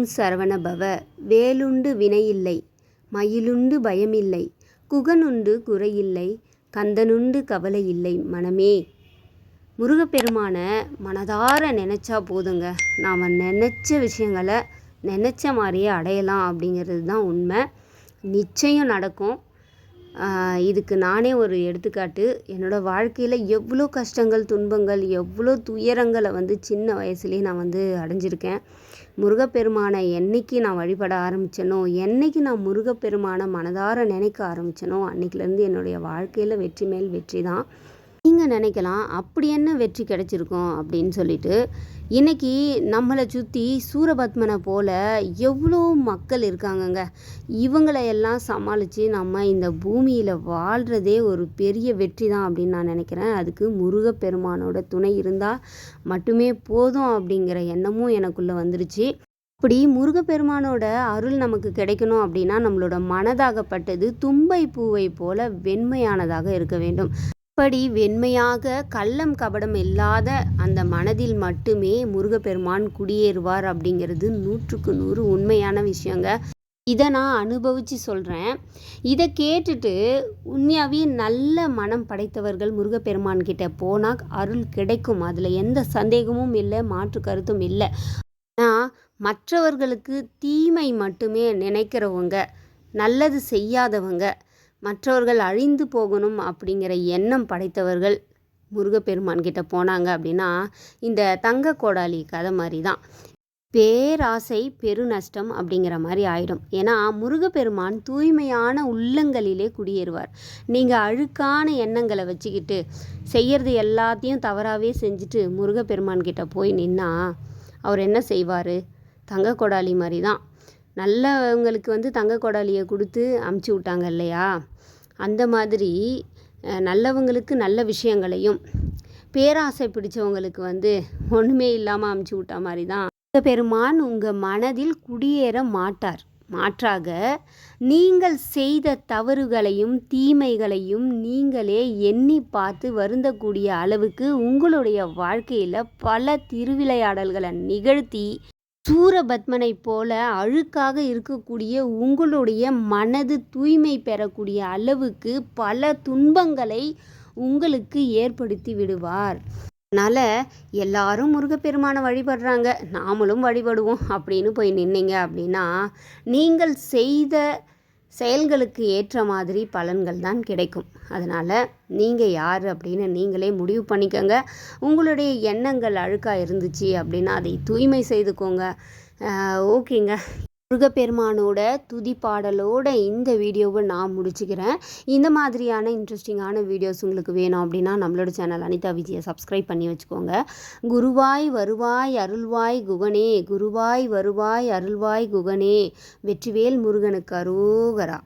ஓம் சரவணபவ வேலுண்டு வினையில்லை மயிலுண்டு பயமில்லை குகனுண்டு குறையில்லை கந்தனுண்டு கவலை இல்லை மனமே. முருகப்பெருமானை மனதார நினச்சா போதுங்க. நாம் நினச்ச விஷயங்களை நினச்ச மாதிரியே அடையலாம் அப்படிங்கிறது தான் உண்மை. நிச்சயம் நடக்கும். இதுக்கு நானே ஒரு எடுத்துக்காட்டு. என்னோடய வாழ்க்கையில் எவ்வளோ கஷ்டங்கள் துன்பங்கள் எவ்வளோ துயரங்களை வந்து சின்ன வயசுலேயே நான் வந்து அடைஞ்சிருக்கேன். முருகப்பெருமானை என்னைக்கு நான் வழிபட ஆரம்பித்தேனோ என்னைக்கு நான் முருகப்பெருமானை மனதார நினைக்க ஆரம்பித்தேனோ அன்றைக்கிலேருந்து என்னுடைய வாழ்க்கையில் வெற்றி மேல் வெற்றி தான் நீங்கள் நினைக்கலாம் அப்படி என்ன வெற்றி கிடைச்சிருக்கும் அப்படின்னு சொல்லிட்டு இன்றைக்கி நம்மளை சுற்றி சூரபத்மனை போல் எவ்வளோ மக்கள் இருக்காங்கங்க. இவங்களை எல்லாம் சமாளித்து நம்ம இந்த பூமியில் வாழ்கிறதே ஒரு பெரிய வெற்றி தான் அப்படின்னு நான் நினைக்கிறேன். அதுக்கு முருகப்பெருமானோட துணை இருந்தால் மட்டுமே போதும் அப்படிங்கிற எண்ணமும் எனக்குள்ளே வந்துருச்சு. அப்படி முருகப்பெருமானோட அருள் நமக்கு கிடைக்கணும் அப்படின்னா நம்மளோட மனதாகப்பட்டது தும்பை பூவை போல வெண்மையானதாக இருக்க வேண்டும். அப்படி வெண்மையாக கள்ளம் கபடம் இல்லாத அந்த மனதில் மட்டுமே முருகப்பெருமான் குடியேறுவார் அப்படிங்கிறது நூற்றுக்கு நூறு உண்மையான விஷயங்க. இதை நான் அனுபவித்து சொல்கிறேன் இதை கேட்டுட்டு உண்மையாகவே நல்ல மனம் படைத்தவர்கள் முருகப்பெருமான் கிட்ட போனால் அருள் கிடைக்கும். அதில் எந்த சந்தேகமும் இல்லை மாற்று கருத்தும் இல்லை. ஆனால் மற்றவர்களுக்கு தீமை மட்டுமே நினைக்கிறவங்க நல்லது செய்யாதவங்க மற்றவர்கள் அழிந்து போகணும் அப்படிங்கிற எண்ணம் படைத்தவர்கள் முருகப்பெருமான் கிட்ட போனாங்க அப்படின்னா இந்த தங்க கோடாலி கதை மாதிரி தான் பேராசை பெருநஷ்டம் அப்படிங்கிற மாதிரி ஆயிடும். ஏன்னா முருகப்பெருமான் தூய்மையான உள்ளங்களிலே குடியேறுவார். நீங்கள் அழுக்கான எண்ணங்களை வச்சுக்கிட்டு செய்யறது எல்லாத்தையும் தவறாகவே செஞ்சுட்டு முருகப்பெருமான் கிட்ட போய் நின்னா அவர் என்ன செய்வார்? தங்க கோடாலி மாதிரி தான் நல்லவங்களுக்கு வந்து தங்க கொடாலியை கொடுத்து அமுச்சு விட்டாங்க இல்லையா? அந்த மாதிரி நல்லவங்களுக்கு நல்ல விஷயங்களையும் பேராசை பிடிச்சவங்களுக்கு வந்து ஒன்றுமே இல்லாமல் அமுச்சு விட்டா மாதிரி தான். பெருமான் உங்கள் மனதில் குடியேற மாட்டார். மாற்றாக நீங்கள் செய்த தவறுகளையும் தீமைகளையும் நீங்களே எண்ணி பார்த்து வருந்தக்கூடிய அளவுக்கு உங்களுடைய வாழ்க்கையில் பல திருவிளையாடல்களை நிகழ்த்தி சூரபத்மனை போல அழுக்காக இருக்கக்கூடிய உங்களுடைய மனது தூய்மை பெறக்கூடிய அளவுக்கு பல துன்பங்களை உங்களுக்கு ஏற்படுத்தி விடுவார். அதனால் எல்லாரும் முருகப்பெருமானை வழிபடுறாங்க நாமளும் வழிபடுவோம் அப்படின்னு போய் நின்னீங்க அப்படின்னா நீங்கள் செய்த செயல்களுக்கு ஏற்ற மாதிரி பலன்கள் தான் கிடைக்கும். அதனால் நீங்கள் யார் அப்படின்னு நீங்களே முடிவு பண்ணிக்கோங்க. உங்களுடைய எண்ணங்கள் அழுக்காக இருந்துச்சு அப்படின்னா அதை தூய்மை செய்துக்கோங்க. ஓகேங்க. முருகப்பெருமானோட துதி பாடலோட இந்த வீடியோவை நான் முடிச்சுக்கிறேன். இந்த மாதிரியான இன்ட்ரெஸ்டிங்கான வீடியோஸ் உங்களுக்கு வேணும் அப்படின்னா நம்மளோட சேனல் அனிதா விஜயை சப்ஸ்கிரைப் பண்ணி வச்சுக்கோங்க. குருவாய் வருவாய் அருள்வாய் குகனே குருவாய் வருவாய் அருள்வாய் குகனே வெற்றிவேல் முருகனுக்கு அரோகரா.